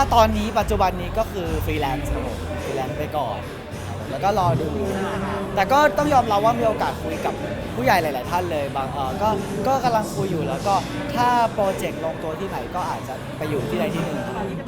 ถ้าตอนนี้ปัจจุบันนี้ก็คือฟรีแลนซ์ครับผมฟรีแลนซ์ไปก่อนครับผมแล้วก็รอดู แต่ก็ต้องยอมรับว่ามีโอกาสคุยกับผู้ใหญ่หลาย ๆ ท่านเลยบางเออก็ก็กำลังคุยอยู่แล้วก็ถ้าโปรเจกต์ลงตัวที่ไหนก็อาจจะไปอยู่ที่ใดที่หนึ่ง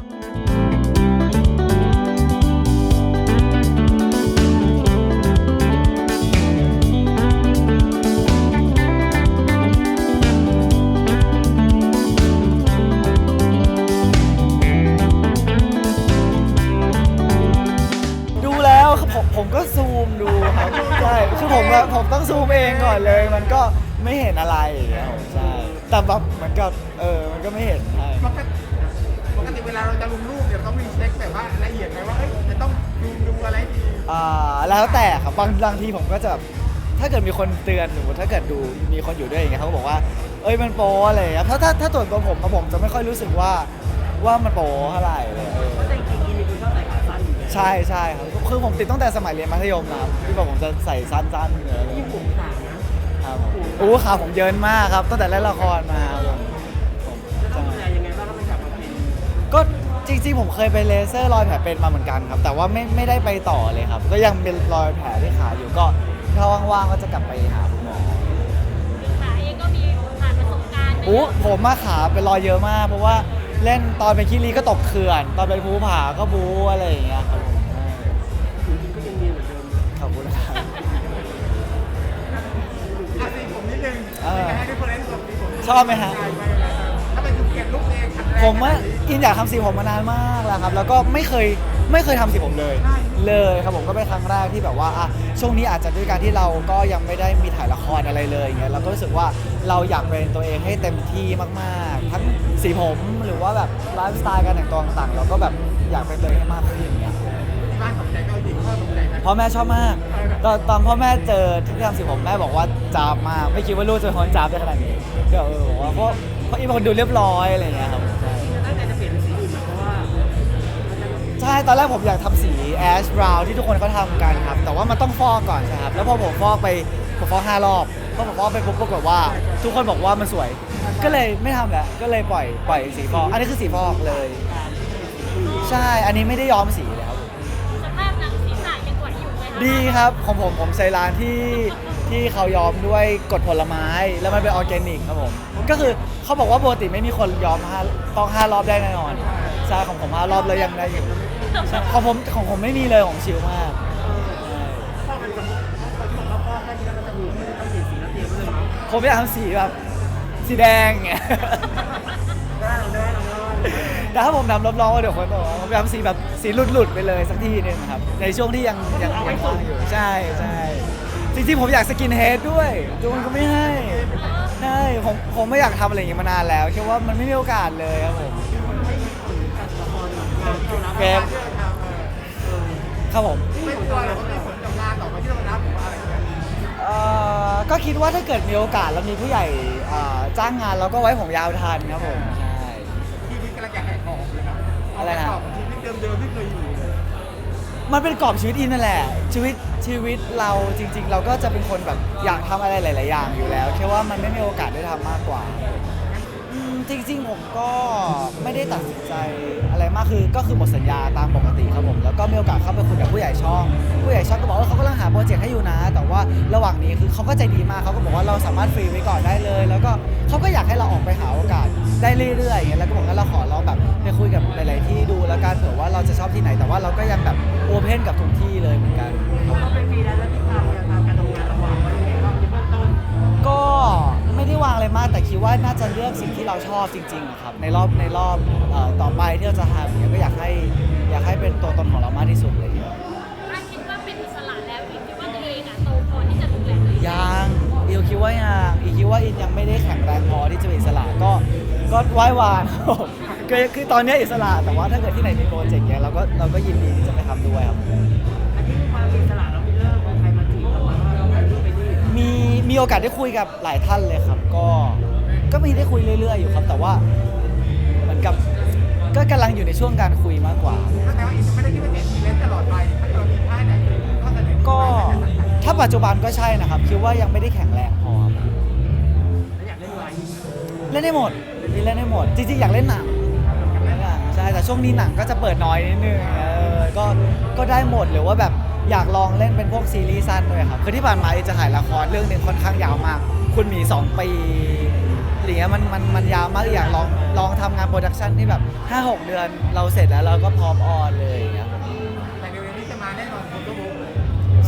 ผมอะผมต้องซูมเองก่อนเลย มันก็ไม่เห็นอะไรอย่างเงี้ยผมใช่แต่แบบเหมือนกับเออมันก็ไม่เห็นใช่ปกติปกติเวลาเราจะลงรูปเนี่ยต้องรีเช็คแบบว่าละเอียดไหมว่าเอ้ยจะต้องดูดูอะไรดีอ่าแล้วแต่ครับบางบางทีผมก็จะแบบถ้าเกิดมีคนเตือนสมมติถ้าเกิดดูมีคนอยู่ด้วยอย่างเงี้ยเขาก็บอกว่า เอ้ยมันโป๊อะไรอย่างเงี้ยถ้าถ้าถ้าตัวตัวผมอะผมจะไม่ค่อยรู้สึกว่าว่ามันโป๊เท่าไหร่เลย ใช่ใช่ครับคือผมติดตั้งแต่สมัยเรียนมัธยมนะครับที่บอกผมจะใส่สั้นๆเลยยิ่งผมต่างนะครับผมโอ้ขาผมเยินมากครับตั้งแต่เล่นละครมาผมผมแล้วต้องจำดูแลยังไงบ้างถ้ามันกลับมาเป็นก็จริงๆผมเคยไปเลเซอร์รอยแผลเป็นมาเหมือนกันครับ แต่ว่าไม่ไม่ได้ไปต่อเลยครับ ก็ยังเป็นรอยแผลที่ขาอยู่ก็ถ้าว่างๆก็จะกลับไปหาคุณหมอขาเองก็มีผ่านประสบการณ์อู้ผมมาขาเป็นรอยเยอะมากเพราะว่า เล่นตอนเป็นคิรีก็ตกเขื่อน ตอนเป็นภูผาก็บูอะไรอย่างเงี้ยครับผมจริงๆก็ยังมีเหมือนเดิมขอบคุณครับอะสีผมนิดนึงเออเป็นไงให้ดิเฟอเรนซ์ของสีผมชอบไหมฮะใช่ไหมถ้าเป็นจุดเก็บลูกเองขัดแรงผมว่าอินอยากทำสีผมมานานมากแล้วครับ แล้วก็ไม่เคย ไม่เคยทำสีผมเลย เลยครับผมก็เป็นครั้งแรกที่แบบว่าอะช่วงนี้อาจจะด้วยการที่เราก็ยังไม่ได้มีถ่ายละครอะไรเลยอย่างเงี้ยเราก็รู้สึกว่าเราอยากเป็นตัวเองให้เต็มที่มากๆ ทั้งสีผมหรือว่าแบบไลฟ์สไตล์การแต่งตัวต่างๆเราก็แบบอยากเป็นตัวเองให้มากขึ้นอย่างเงี้ยที่บ้านตกใจก็จริงพ่อตกใจนะพ่อแม่ชอบมากตอนตอนพ่อแม่เจอที่ทำสีผมแม่บอกว่าจ้าบมาก ไม่คิดว่าลูกจะเป็นคนจ้าบได้ขนาดนี้ก็เออบอกว่าเพราะเพราะอีเป็นคนดูเรียบร้อยอะไรอย่างเงี้ยครับ ตอนแรกผมอยากทำสีแอชบราวที่ทุกคนเขาทำกันครับ แต่ว่ามันต้องฟอกก่อนใช่ครับ แล้วพอผมฟอกไปผมฟอกห้ารอบพอผมฟอกไปปุ๊บปรากฏว่า ทุกคนบอกว่ามันสวย ก็เลยไม่ทำแล้ว ก็เลยปล่อยปล่อยสีฟอก อันนี้คือสีฟอกเลย ใช่ อันนี้ไม่ได้ย้อมสีเลยครับสภาพหนังศีรษะยังไหวอยู่ไหมคะดีครับของผมผมใช้ร้านที่ที่เขาย้อมด้วยกรดผลไม้ แล้วมันเป็นออร์แกนิกครับผม ก็คือเขาบอกว่าปกติไม่มีคนย้อมห้าฟอกห้ารอบได้แน่นอนใช่ของผมห้ารอบแล้วยังได้อยู่ใช่ ของผมของผมไม่มีเลยของชิลมากพ่อเป็นคนคนที่บอกว่าพ่อแค่นี้แล้วก็จะมีไม่ได้ต้องเปลี่ยนสีแล้วเตรียมไว้เลยมั้งผมอยากทำสีแบบสีแดงไงได้เราได้เราได้แต่ถ้าผมทำรับรองว่าเดี๋ยวคนบอกว่าผมอยากทำสีแบบสีหลุดๆไปเลยสักทีหนึงครับ ในช่วงที่ยังยังยังว่างอยู่ใช่ใช่จริงๆผมอยากสกินเฮดด้วยจูนก็ไม่ให้ใช่ผมผมไม่อยากทำอะไรอย่างงี้มานานแล้วแค่ว่ามันไม่มีโอกาสเลยครับผมไม่มีผลกับละครหรอกงานที่เรารับเกม ครับผมไม่ตัวเราก็มีผลกับงานต่อไปที่เรารับหรือว่าอะไรอย่างเงี้ยเอ่อก็คิดว่าถ้าเกิดมีโอกาสแล้วมีผู้ใหญ่เอ่อจ้างงานเราก็ไว้ผมยาวทันครับผมใช่ ชีวิตกำลังจะแหกออกเลยครับอะไรนะแหกออกชีวิตเดิมๆที่เคยอยู่เลยมันเป็นกรอบชีวิตอินนั่นแหละ ชีวิตชีวิตเราจริง ๆ เราก็จะเป็นคนแบบอยากทำอะไรหลาย ๆ อย่างอยู่แล้วแค่ว่ามันไม่มีโอกาสได้ทำมากกว่าอืม จริงๆ ผมก็ไม่ได้ตัดสินใจอะไรมากคือก็คือหมดสัญญาตามปกติครับผม แล้วก็มีโอกาสเข้าไปคุยกับผู้ใหญ่ช่อง ผู้ใหญ่ช่องก็บอกว่าเขากำลังหาโปรเจกต์ให้อยู่นะ แต่ว่าระหว่างนี้คือเขาก็ใจดีมากเขาก็บอกว่าเราสามารถฟรีไว้ก่อนได้เลย แล้วก็เขาก็อยากให้เราออกไปหาโอกาสได้เรื่อยๆอย่างเงี้ยแล้วก็บอกว่าเราขอเราแบบไปคุยกับหลาย ๆ ที่ดูแล้วกันเผื่อว่าเราจะชอบที่ไหนแต่ว่าเราก็ยังแบบโอเพนกับทุกที่เลยเหมือนกัน เราเป็นฟรีแลนซ์แล้ว ไม่ได้วางอะไรมาก แต่คิดว่าน่าจะเลือกสิ่งที่เราชอบจริงๆอะครับในรอบในรอบเอ่อต่อไปที่เราจะทำเนี่ยก็อยากให้อยากให้เป็นตัวตนของเรามากที่สุดเลย ถ้าคิดว่าเป็นอิสระแล้วอีกคิดว่าตัวเองอะโตพอที่จะดูแลตัวเองยังอีคิดว่ายังอีคิดว่าอินยังไม่ได้แข็งแรงพอที่จะเป็นอิสระก็ก็ไหว้วานครับผมคือคือตอนนี้อิสระแต่ว่าถ้าเกิดที่ไหนมีโปรเจกต์เนี้ยเราก็เราก็ยินดีที่จะไปทำด้วยครับ อันนี้มีความอิสระเรามีเริ่มใครมาจี มีมีโอกาสได้คุยกับหลายท่านเลยครับ ก็ก็มีได้คุยเรื่อย ๆ อยู่ครับ แต่ว่าเหมือนกับก็กำลังอยู่ในช่วงการคุยมากกว่าก็แปลว่าอีกไม่ได้ที่เป็นเด็กเลนตลอดไปถ้าเรามีท่าไหนก็จะเด็นก็ถ้าปัจจุบันก็ใช่นะครับ คิดว่ายังไม่ได้แข็งแรงพอครับอยากเล่นไวน์เล่นได้หมดมีเล่นได้หมดจริงๆอยากเล่นหนังใช่ช่แต่ช่วงนี้หนังก็จะเปิดน้อยนิดนึงเออก็ก็ได้หมดหรือว่าแบบ อยากลองเล่นเป็นพวกซีรีส์สั้นด้วยครับคือที่ผ่านมาจะถ่ายละครเรื่องหนึ่งค่อนข้างยาวมาก คุณหมี2ปีอะไรเงี้ยมันมันมันยาวมากอยากลองลองทำงานโปรดักชันที่แบบ 5-6 เดือนเราเสร็จแล้วเราก็พร้อมออนเลยอย่างเงี้ยแต่เดี๋ยวนี้จะมาแน่นอนโฟโต้บุ๊ก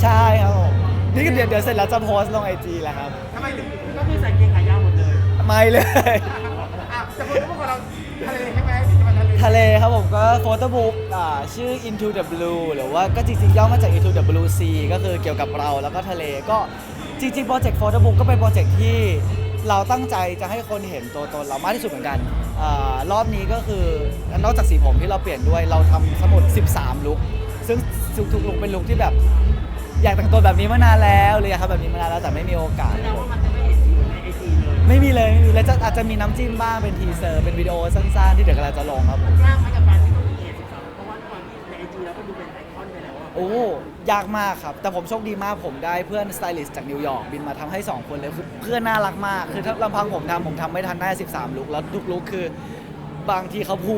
ใช่ครับผมนี่ก็เดี๋ยวเดี๋ยวเสร็จแล้วจะโพสต์ลงไอจีแล้วครับทำไมถึงก็คือใส่เกงขายาวหมดเลยไม่เลย อะจะโฟโต้บุ๊กของเรา ทะเลใช่ไหมจะมาทะเลทะเลครับผมก็โฟโต้บุ๊กชื่อ Into the Blue หรือว่าก็จริงๆย่อมาจาก Into the Blue Sea ก็คือเกี่ยวกับเราแล้วก็ทะเลก็จริงๆโปรเจกต์โฟโต้บุ๊กก็เป็นโปรเจกต์ที่เราตั้งใจจะให้คนเห็นตัวตนเรามากที่สุดเหมือนกันอารอบนี้ก็คือนอกจากสีผมที่เราเปลี่ยนด้วยเราทำสมุด 13 ลุคซึ่งทุกๆลุคเป็นลุคที่แบบ อยากแต่งตัวแบบนี้มานานแล้วหรืออยากทำแบบนี้มานานแล้วแต่ไม่มีโอกาส แสดงว่ามันเห็น ไม่มีเลยไม่มีแล้วจะอาจจะมีน้ำจิ้มบ้างเป็นทีเซอร์เป็นวิดีโอสั้นๆ ที่เดี๋ยวกำลังจะลงครับผมยากไหมกับการที่ต้องมีเอสิบสองเพราะว่าตอนที่ในไอจีแล้วก็ดูเป็นไอคอนไปแล้วอะโอ้ยากมากครับ แต่ผมโชคดีมากผมได้เพื่อนสไตลิสต์จากนิวยอร์กบินมาทำให้ 2 คนเลยคือเพื่อนน่ารักมาก คือถ้าลำพังผมทำผมทำไม่ทันได้ 13 ลุกแล้วทุกลุกคือ บางทีเขาพู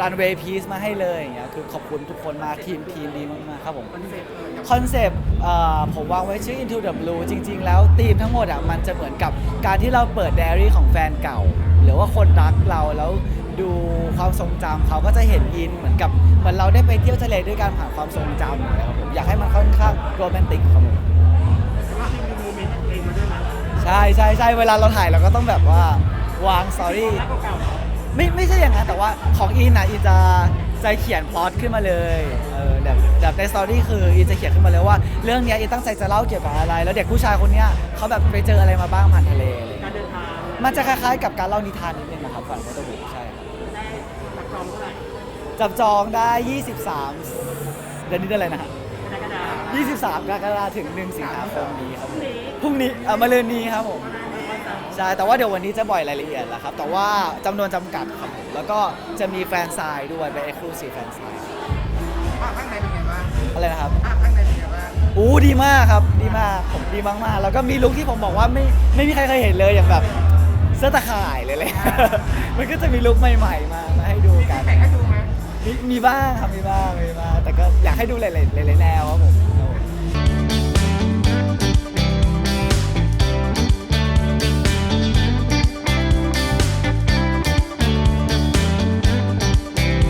รันเวย์พีซมาให้เลยอย่างเงี้ยคือขอบคุณทุกคนมากทีมทีมดีมากๆครับผม คอนเซ็ปต์เออคอนเซปต์เอ่อผมวางไว้ชื่อ Into the Blue จริง ๆ แล้วธีมทั้งหมดอะมันจะเหมือนกับการที่เราเปิดไดอารี่ของแฟนเก่า หรือว่าคนรักเราแล้วดูความทรงจำเขาก็จะเห็นอินเหมือนกับเหมือนเราได้ไปเที่ยวทะเลด้วยการผ่านความทรงจำนะครับผมอยากให้มันค่อนข้างโรแมนติกครับผมแต่ว่ามีโมเมนต์ตัวเองมาด้วยนะใช่ใช่ใช่เวลาเราถ่ายเราก็ต้องแบบว่าวางสตอรี่ รักเก่าๆเหรอ ไม่ไม่ใช่อย่างนั้นแต่ว่าของอินอะอินจะจะเขียนพล็อตขึ้นมาเลยเออแบบแบบในสตอรี่คืออินจะเขียนขึ้นมาเลยว่า เรื่องเนี้ยอินตั้งใจจะเล่าเกี่ยวกับอะไร แล้วเด็กผู้ชายคนเนี้ยเขาแบบไปเจออะไรมาบ้างผ่านทะเลอะไรอย่างกาเงี้ยรเดินทางมันจะคล้ายๆกับการเล่านิทานนิดนึงนะครับฝันโฟโต้บุ๊กใช่ครับได้ตักจองเท่าไหร่จับจองได้ 23 เดือนนี้ได้เลยนะฮะกระดาษ23กรกฎาคมถึง 1 สิงหาคมนี้ครับผมนี้พรุ่งนี้เออมาเรือนนี้ครับผม ช่แต่ว่าเดี๋ยววันนี้จะบ่อยรายละเอียดแล้วครับ แต่ว่าจำนวนจำกัดครับผมแล้วก็จะมีแฟนไซน์ด้วยเป็น exclusive แฟนไซน์ภาพข้างในเป็นไงบ้างอะไรนะครับ ภาพข้างในเป็นไงบ้างอู้ดีมากครับ ดีมากผมดีมากๆ แล้วก็มีลุคที่ผมบอกว่าไม่ไม่มีใครเคยเห็นเลยอย่างแบบเสื้อตะข่ายเลยเลย มันก็จะมีลุคใหม่ๆมามาให้ดูมีกันแต่งให้ดูไหมมีมีบ้างครับมีบ้างมีบ้างแต่ก็อยากให้ดูหลายๆหลายๆแนวครับผมครับผม